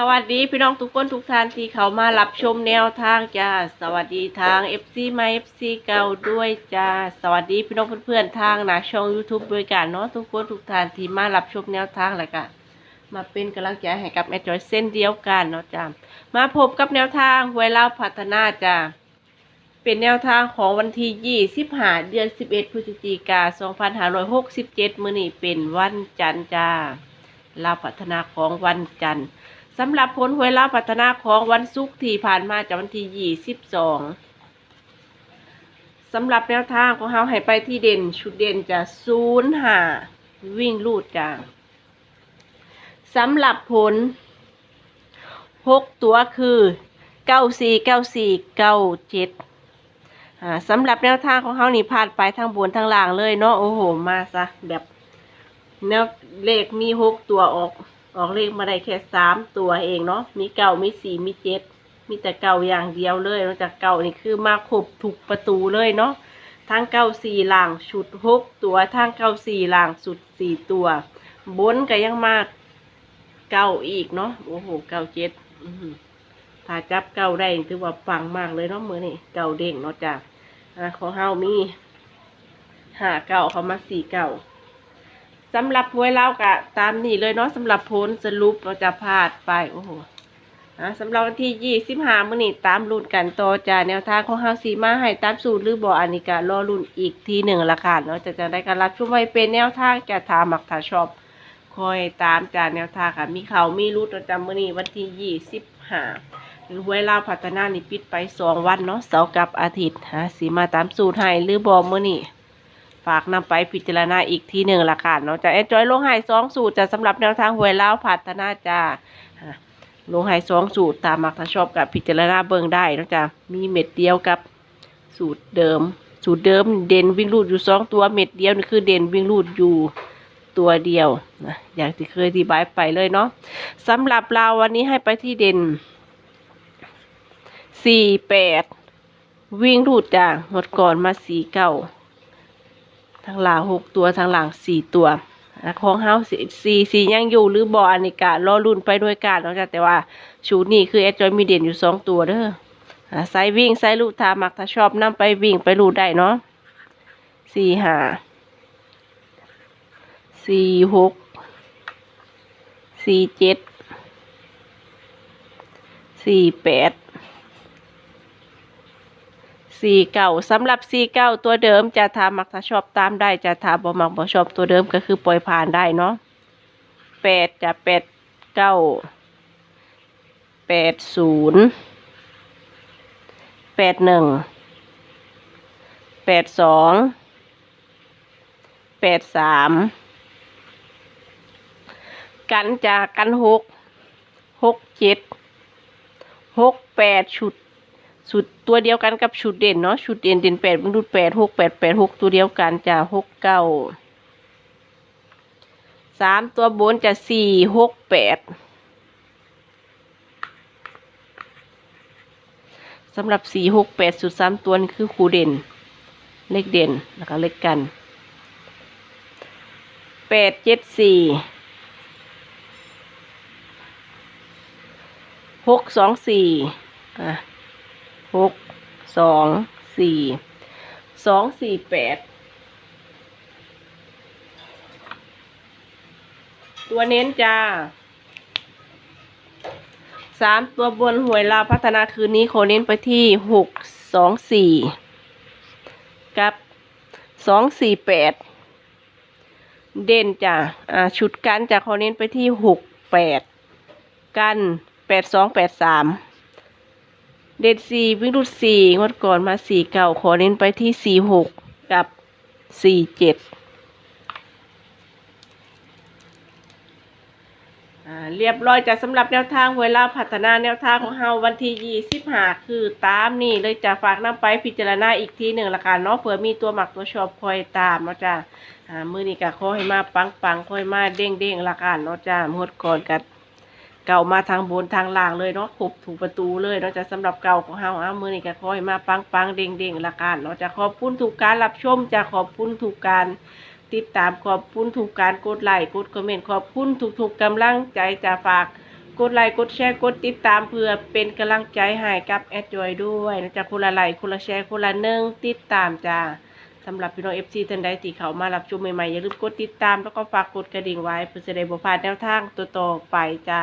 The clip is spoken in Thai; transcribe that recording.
สวัสดีพี่น้องทุกคนทุกท่านที่เขามารับชมแนวทางจ้าสวัสดีทาง FC มา FC เก่าด้วยจ้าสวัสดีพี่น้องเพื่อนๆทางหนาช่อง YouTube ด้วยกันเนาะทุกคนทุกท่านที่มารับชมแนวทางแล้วก็มาเป็นกำลังใจให้กับแม่จอยเส้นเดียวกันเนาะจ้ามาพบกับแนวทางหวยเล่าพัฒนาจ้าเป็นแนวทางของวันที่ 25 เดือน 11 พฤศจิกา2567 มื้อนี้เป็นวันจันทร์จ้าลาพัฒนาของวันจันทร์ สำหรับผลหวยลาวพัฒนาของวันศุกร์ที่ผ่านมาจากวันที่ยี่สิบสองสำหรับแนวทางของเราให้ไปที่เด่นชุดเด่นจะศูนย์หาวิ่งลูดจ้าสำหรับผลหกตัวคือเก้าสี่เก้าสี่เก้าเจ็ดอ่าสำหรับแนวทางของเขานี่พลาดไปทั้งบนทั้งล่างเลยเนาะโอ้โห มาซะแบบแนวเลขมีหกตัวออก ออกเลขมาได้แค่สามตัวเองเนาะ มีเก่ามีสี่มีเจ็ด มีแต่เก่าอย่างเดียวเลยนอกจากเก่านี่คือมาครบถูกประตูเลยเนาะ ทั้งเก้าสี่หลังชุดหกตัวทั้งเก้าสี่หลังสุดสี่ตัว บนก็ยังมาเก้าอีกเนาะ โอ้โหเก้าเจ็ดถ้าจับเก้าได้ถือว่าปังมากเลยเนาะมือนี่เก้าเด้งเนาะจ้ะของเฮามีห้าเก้าเขามาสี่เก้า สำหรับหวยเล่ากะตามนี่เลยเนาะสำหรับผลสรุปเราจะพลาดไปโอ้โหอะสำหรับวันที่ยี่สิบห้ามื้อนี้ตามรุ่นกันต่อจากแนวทางของเฮาสีมาให้ตามสูตรหรือบ่อันนี้ก็รอรุ่นอีกทีหนึ่งละค่ะเนาะจะจะได้การรับช่วไว้เป็นแนวทางจะถามมักถาชอบคอยตามจากแนวทางค่ะ มีเขามีรูดประจำมื้อนี้วันที่ยี่สิบห้าหวยล่าวพัฒนานี่ปิดไปสองวันเนาะเสาร์กับอาทิตย์ฮะสีมาตามสูตรให้หรือบ่มื้อนี้ ฝากนำไปพิจารณาอีกทีหนึ่งละค่ะเนาะจะแอดจอยลงหายสองสูตรจะสำหรับแนวทางหวยเล้าวพัฒนาจ้าลงหายสองสูตรตามมักถ้าชอบกับพิจารณาเบิ่งได้เนาะจ้ะมีเม็ดเดียวกับสูตรเดิม สูตรเดิมเด่นวิ่งรูดอยู่สองตัวเม็ดเดียวนี่คือเด่นวิ่งรูดอยู่ตัวเดียวนะอย่างที่เคยอธิบายไปเลยเนาะสำหรับเราวันนี้ให้ไปที่เด่นสี่แปดวิ่งรูดจ้าหมดก่อนมาสี่เก้า ทางหลังหกตัวทางหลังสี่ตัวอะของเฮาสี่สี่สี่ยังอยู่หรือบออันนี้กะรอรุ่นไปด้วยกันนาะจ้ะแต่ว่าชูนี่คือแอดจอยมีเด่นอยู่สองตัวเด้อไซวิ่งไซลูกทามักถ้าชอบนํไปวิ่งไปลูดได้เนาะสี่ห้าสี่หกสี่เจ็ดสี่แปด สี่เก่าสำหรับสี่เก้าตัวเดิมจะทามักถ้าชอบตามได้จะทาบ่มักบ่ชอบตัวเดิมก็คือปล่อยผ่านได้เนาะแปดจะแปดเก้าแปดศูนย์แปดหนึ่งแปดสองแปดสามกันจากกันหกหกเจ็ดหกแปดชุด ชุดตัวเดียวกันกับชุดเด่นเนาะชุดเด่นเด่นแปดมึงดูแปดหกแปดแปดหกตัวเดียวกันจะหกเก้าสามตัวบนจะสี่หกแปดสำหรับสี่หกแปดสุดสามตัวนี่คือคูเด่น เลขเด่นแล้วก็เลขกันแปดเจ็ดสี่หกสองสี่อะ สองสี่สองสี่แปดตัวเน้นจ้าสามตัวบนหวยลาวพัฒนาคืนนี้ขอเน้นไปที่หกสองสี่กับสองสี่แปดเด่นจ้ะอ่าชุดกันจะขอเน้นไปที่หกแปดกันแปดสองแปดสาม เด็ดสี่วิ่งรูดสี่งวดก่อนมาสี่เก่าขอเน้นไปที่สี่หกกับสี่เจ็ดอ่าเรียบร้อยจะสำหรับแนวทางเวลาพัฒนาแนวทางของเฮาวันที่ยี่สิบห้าคือตามนี่เลยจะฝากนำไปพิจารณาอีกทีหนึ่งละกันเนาะเผื่อมีตัวหมักตัวชอบคอยตามเนาะจ้าอ่ามือนี้ก็ขอให้มาปังปังๆขอให้มาเด้งเด้งๆละกันเนาะจ้างวดก่อนกัน เก่ามาทางบนทางล่างเลยเนาะขบถูประตูเลยเนาะจะสำหรับเก่าของเฮาอ้ามือนี่ก็คอยมาปังปังเด้งเด้งละกันเนาะจะขอบคุณถูกการรับชมจะขอบคุณถูกการติดตามขอบคุณถูกการกดไลค์กดคอมเมนต์ขอบคุณถูกถูกกำลังใจจะฝากกดไลค์กดแชร์กดติดตามเพื่อเป็นกำลังใจให้กับแอดจอยด้วยนะจ๊ะคนละไลค์คนละแชร์คนละหนึ่งติดตามจ้าสำหรับพี่น้องเอฟซีท่านใดที่เขามารับชมใหม่ๆอย่าลืมกดติดตามแล้วก็ฝากกดกระดิ่งไว้เพื่อจะได้บพลาดแนวทางตัวต่อไปจ้า